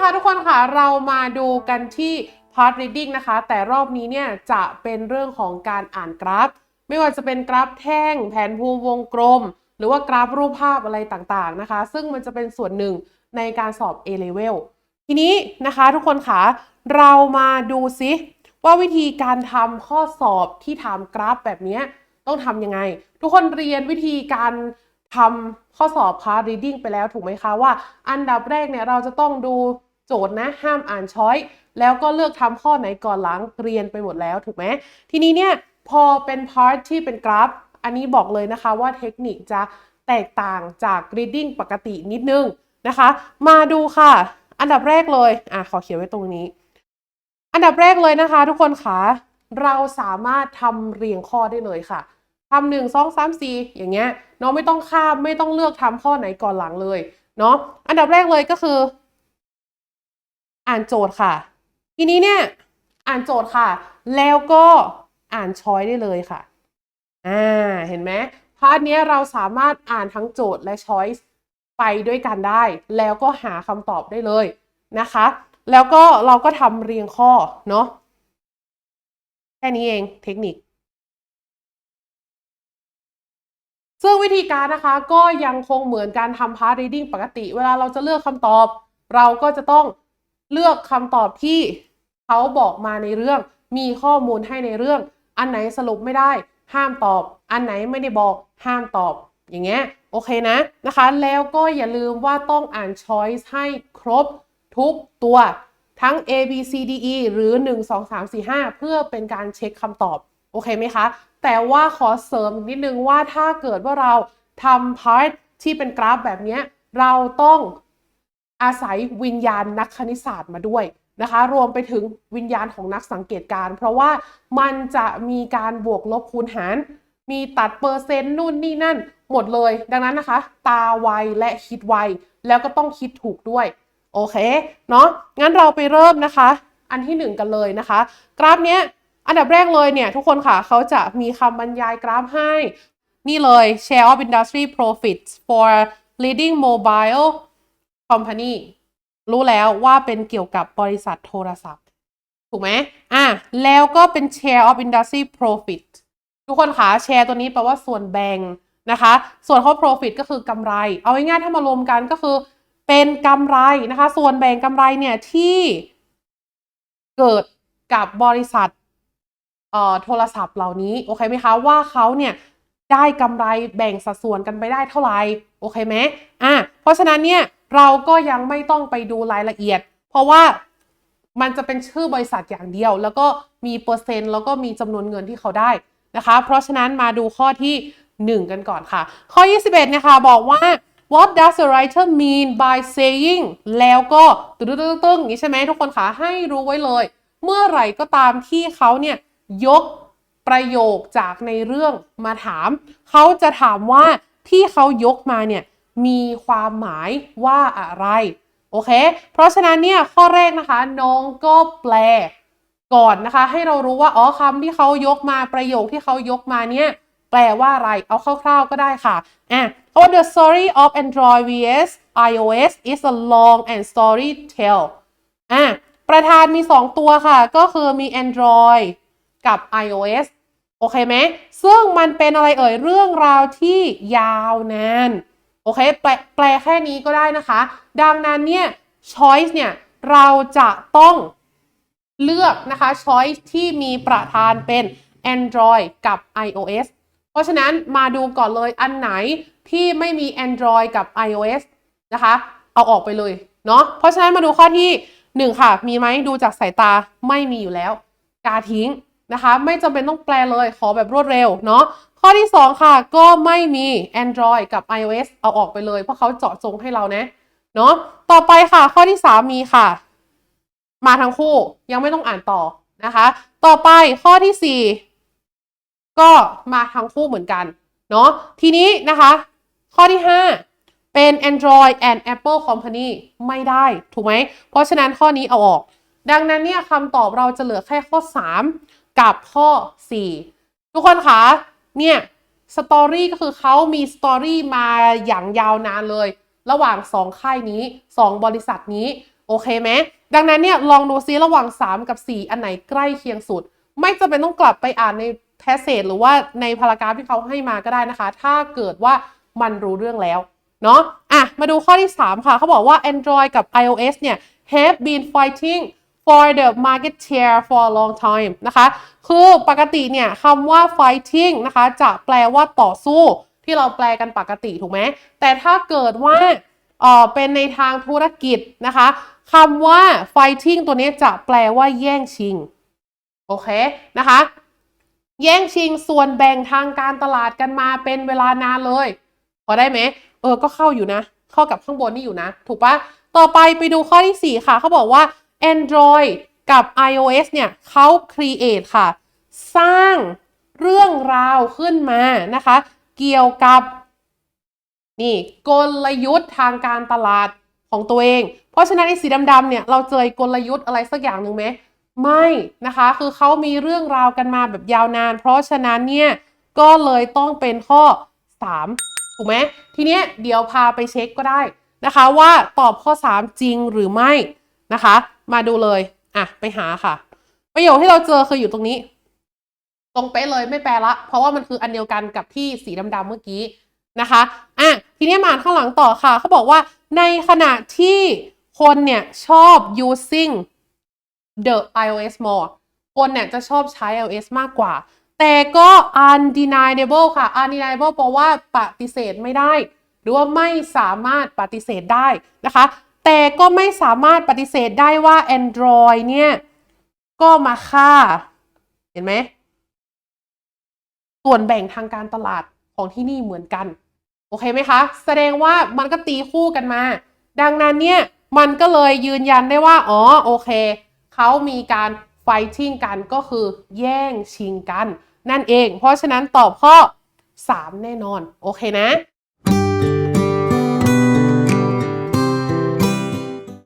นะคะทุกคนค่ะเรามาดูกันที่ part reading นะคะ แต่รอบนี้เนี่ยจะเป็นเรื่องของการอ่านกราฟ ไม่ว่าจะเป็นกราฟแท่ง แผนภูมิวงกลม หรือว่ากราฟรูปภาพอะไรต่างๆนะคะ ซึ่งมันจะเป็นส่วนหนึ่งในการสอบ A level ทีนี้นะคะทุกคนค่ะเรามาดูซิว่าวิธีการทำข้อสอบที่ทำกราฟแบบนี้ต้องทำยังไง ทุกคนเรียนวิธีการทำข้อสอบ part reading ไปแล้วถูกไหมคะว่า อันดับแรกเนี่ยเราจะต้องดู โจทย์นะห้ามอ่านช้อยแล้วก็เลือกทำข้อไหนก่อนหลังเรียนไปหมดแล้วถูกไหมทีนี้เนี่ยพอเป็นพาร์ทที่เป็นกราฟ อันนี้บอกเลยนะคะว่าเทคนิคจะแตกต่างจาก reading ปกตินิดนึงนะคะ มาดูค่ะ อันดับแรกเลยอะขอเขียนไว้ตรงนี้ อันดับแรกเลยนะคะ ทุกคนคะเราสามารถทำเรียงข้อได้เลยค่ะทำหนึ่งสองสามสี่อย่างเงี้ยเนาะไม่ต้องข้ามไม่ต้องเลือกทำข้อไหนก่อนหลังเลยเนาะอันดับแรกเลยก็คือ อ่านโจทย์ค่ะ ทีนี้เนี่ยอ่านโจทย์ค่ะ แล้วก็อ่านช้อยได้เลยค่ะอ่าเห็นไหมพาร์ทเนี้ยเราสามารถอ่านทั้งโจทย์และช้อยส์ไปด้วยกันได้ แล้วก็หาคำตอบได้เลยนะคะ แล้วก็เราก็ทำเรียงข้อเนาะแค่นี้เองเทคนิคซึ่งวิธีการนะคะก็ยังคงเหมือนการทำ part reading ปกติ เวลาเราจะเลือกคำตอบ เราก็จะต้อง เลือกคำตอบที่เขาบอกมาในเรื่อง มีข้อมูลให้ในเรื่อง อันไหนสรุปไม่ได้ ห้ามตอบ อันไหนไม่ได้บอก ห้ามตอบ อย่างเงี้ยโอเคนะนะคะ แล้วก็อย่าลืมว่าต้องอ่าน choice ให้ครบทุกตัวทั้ง A B C D E หรือ 1 2 3 4 5 เพื่อเป็นการเช็คคำตอบ โอเคไหมคะ แต่ว่าขอเสริมนิดนึงว่าถ้าเกิดว่าเราทำพาร์ทที่เป็นกราฟแบบนี้ เราต้อง อาศัยวิญญาณนักคณิตศาสตร์มาด้วยนะคะ รวมไปถึงวิญญาณของนักสังเกตการ์เพราะว่ามันจะมีการบวกลบคูณหาร มีตัดเปอร์เซ็นต์นู่นนี่นั่น หมดเลย ดังนั้นนะคะ ตาไวและคิดไว แล้วก็ต้องคิดถูกด้วย โอเค เนาะงั้นเราไปเริ่มนะคะ อันที่หนึ่งกันเลยนะคะ กราฟเนี้ยอันดับแรกเลยเนี่ย ทุกคนค่ะเขาจะมีคำบรรยายกราฟให้ นี่เลย share of industry profits for leading mobile company รู้แล้วว่าเป็นเกี่ยวกับบริษัทโทรศัพท์ ถูกไหมอะ แล้วก็เป็น share of industry profit ทุกคนคะแชร์ตัวนี้แปลว่าส่วนแบ่งนะคะ ส่วนเขา profit ก็คือกำไร เอาง่ายๆถ้ามารวมกันก็คือเป็นกำไรนะคะ ส่วนแบ่งกำไรเนี่ยที่เกิดกับบริษัทเอ่อโทรศัพท์เหล่านี้ โอเคไหมคะว่าเขาเนี่ยได้กำไรแบ่งสัดส่วนกันไปได้เท่าไหร่โอเคไหมอะเพราะฉะนั้นเนี่ย เราก็ยังไม่ต้องไปดูรายละเอียด เพราะว่ามันจะเป็นชื่อบริษัทอย่างเดียว แล้วก็มีเปอร์เซ็นต์แล้วก็มีจำนวนเงินที่เขาได้นะคะ เพราะฉะนั้นมาดูข้อที่ 1 กันก่อนค่ะ ข้อ 21เนี่ยค่ะบอกว่า what does the writer mean by saying แล้วก็ตึ้งตึ้งตึ้งอย่างนี้ใช่ไหมทุกคนคะให้รู้ไว้เลย เมื่อไหร่ก็ตามที่เขาเนี่ยยกประโยคจากในเรื่องมาถาม เขาจะถามว่าที่เขายกมาเนี่ย มีความหมายว่าอะไร โอเค เพราะฉะนั้นเนี่ยข้อแรกนะคะ น้องก็แปลก่อนนะคะ ให้เรารู้ว่าอ๋อคำที่เขายกมาประโยคที่เขายกมาเนี่ยแปลว่าอะไร เอาคร่าวๆก็ได้ค่ะอะเพราะว่า the story of Android vs iOS is a long and story tale อะประธานมี 2 ตัวค่ะ ก็คือมี Android กับ iOS โอเคไหม ซึ่งมันเป็นอะไรเอ่ย เรื่องราวที่ยาวนาน โอเคแปลแปลแค่นี้ก็ได้นะคะ ดังนั้นเนี่ย choice เนี่ย เราจะต้องเลือกนะคะ choice ที่มีประธานเป็น Android กับ iOS เพราะฉะนั้นมาดูก่อนเลยอันไหนที่ไม่มี Android กับ iOS นะคะ เอาออกไปเลยเนาะเพราะฉะนั้นมาดูข้อที่ 1 ค่ะ มีไหมดูจากสายตาไม่มีอยู่แล้ว กาทิ้ง นะคะ ไม่จำเป็นต้องแปลเลยขอแบบรวดเร็วเนาะข้อที่ 2 ค่ะ ก็ไม่มี Android กับ iOS เอาออกไปเลย เพราะเขาเจาะจงให้เรานะเนาะต่อไปค่ะ ข้อที่ 3 มีค่ะ มาทั้งคู่ยังไม่ต้องอ่านต่อนะคะ ต่อไปข้อที่ 4 ก็มาทั้งคู่เหมือนกันเนาะทีนี้นะคะ ข้อที่ 5 เป็น Android and Apple Company ไม่ได้ถูกไหมเพราะฉะนั้นข้อนี้เอาออก ดังนั้นเนี่ยคำตอบเราจะเหลือแค่ข้อ 3 กับข้อ 4 ทุกคนคะเนี่ยสตอรี่ก็คือเขามีสตอรี่มาอย่างยาวนานเลย ระหว่าง 2 ค่ายนี้ 2 บริษัทนี้ โอเคไหมดังนั้นเนี่ยลองดูซิระหว่าง 3 กับ 4 อันไหนใกล้เคียงสุด ไม่จำเป็นต้องกลับไปอ่านในแพสเซจหรือว่าในพารากราฟที่เขาให้มาก็ได้นะคะ ถ้าเกิดว่ามันรู้เรื่องแล้วเนาะอะมาดูข้อที่ 3 ค่ะเขาบอกว่า Android กับ iOS เนี่ย have been fighting for the market share for a long time นะคะ คือปกติเนี่ยคำว่า fighting นะคะ จะแปลว่าต่อสู้ ที่เราแปลกันปกติถูกไหม แต่ถ้าเกิดว่าเออเป็นในทางธุรกิจนะคะคำว่า fighting ตัวนี้จะแปลว่าแย่งชิง โอเคนะคะ แย่งชิงส่วนแบ่งทางการตลาดกันมาเป็นเวลานานเลย พอได้ไหมเออ ก็เข้าอยู่นะ เข้ากับข้างบนนี่อยู่นะ ถูกปะต่อไปไปดูข้อที่ 4 ค่ะ เขาบอกว่า Android กับ iOS เนี่ยเขา create ค่ะ สร้างเรื่องราวขึ้นมานะคะ เกี่ยวกับนี่กลยุทธ์ทางการตลาดของตัวเอง เพราะฉะนั้นไอ้สีดำๆเนี่ยเราเจอกลยุทธ์อะไรสักอย่างหนึ่งไหมไม่นะคะ คือเขามีเรื่องราวกันมาแบบยาวนาน เพราะฉะนั้นเนี่ยก็เลยต้องเป็นข้อ 3 ถูกไหมทีเนี้ยเดี๋ยวพาไปเช็คก็ได้นะคะว่าตอบข้อ 3 จริงหรือไม่นะคะ มาดูเลย อะ ไปหาค่ะ ประโยคที่เราเจอคืออยู่ตรงนี้ ตรงเป๊ะเลยไม่แปลละ เพราะว่ามันคืออันเดียวกันกับที่สีดำๆเมื่อกี้นะคะ อะ ทีนี้มาข้างหลังต่อค่ะ เขาบอกว่าในขณะที่คนเนี่ยชอบ using the iOS more คนเนี่ยจะชอบใช้ iOS มากกว่า แต่ก็ undeniable ค่ะ undeniable แปลว่าปฏิเสธไม่ได้ หรือว่าไม่สามารถปฏิเสธได้นะคะ แต่ก็ไม่สามารถปฏิเสธได้ว่า Android เนี่ย ก็มาฆ่า เห็นไหม ส่วนแบ่งทางการตลาดของที่นี่เหมือนกัน โอเคไหมคะ แสดงว่ามันก็ตีคู่กันมา ดังนั้นเนี่ย มันก็เลยยืนยันได้ว่า อ๋อ โอเค เขามีการไฟทิงกันก็คือแย่งชิงกัน นั่นเอง เพราะฉะนั้นตอบข้อ 3 แน่นอน โอเคนะ